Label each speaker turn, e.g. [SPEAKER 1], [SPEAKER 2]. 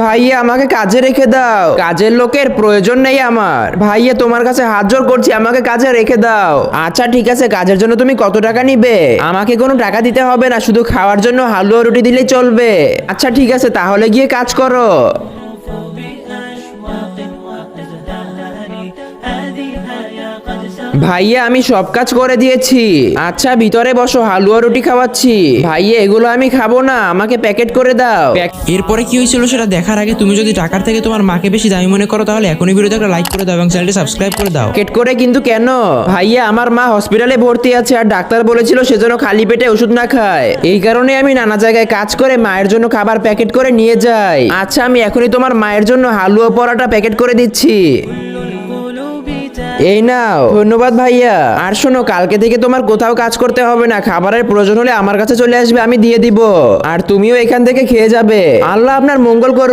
[SPEAKER 1] ভাইয়া, আমাকে কাজে রেখে দাও। কাজের লোকের প্রয়োজন নেই আমার। ভাইয়া, তোমার কাছে হাত জোর করছি, আমাকে কাজে রেখে দাও। আচ্ছা ঠিক আছে, কাজের জন্য তুমি কত টাকা নিবে? আমাকে কোনো টাকা দিতে হবে না, শুধু খাওয়ার জন্য হালুয়া রুটি দিলে চলবে। আচ্ছা ঠিক আছে, তাহলে গিয়ে কাজ করো। ভাইয়া আমি সব কাজ করে দিয়েছি। আচ্ছা ভিতরে বসো হালুয়া রুটি খাওয়াচ্ছি। ভাইয়া এগুলো আমি খাব না আমাকে প্যাকেট করে দাও।
[SPEAKER 2] এরপরে কি হয়েছিল সেটা দেখার আগে তুমি যদি টাকার থেকে তোমার মাকে বেশি দামি মনে করো তাহলে এখনই ভিডিওতে একটা লাইক করে দাও এবং চ্যানেলটি সাবস্ক্রাইব করে দাও।
[SPEAKER 1] প্যাকেট করে কিন্তু কেন? ভাইয়া আমার মা হসপিটালে ভর্তি আছে আর ডাক্তার বলেছিল সেজন্য খালি পেটে ওষুধ না খায়। এই কারণে আমি নানা জায়গায় কাজ করে মায়ের জন্য খাবার প্যাকেট করে নিয়ে যাই। আচ্ছা আমি এখনই তোমার মায়ের জন্য হালুয়া পরোটা প্যাকেট করে দিচ্ছি। এই নাও। ধন্যবাদ ভাইয়া। আর শোনো, কালকে থেকে তোমার কোথাও কাজ করতে হবে না। খাবারের প্রয়োজন হলে আমার কাছে চলে আসবে, আমি দিয়ে দিব। আর তুমিও এখান থেকে খেয়ে যাবে। আল্লাহ আপনার মঙ্গল করুক।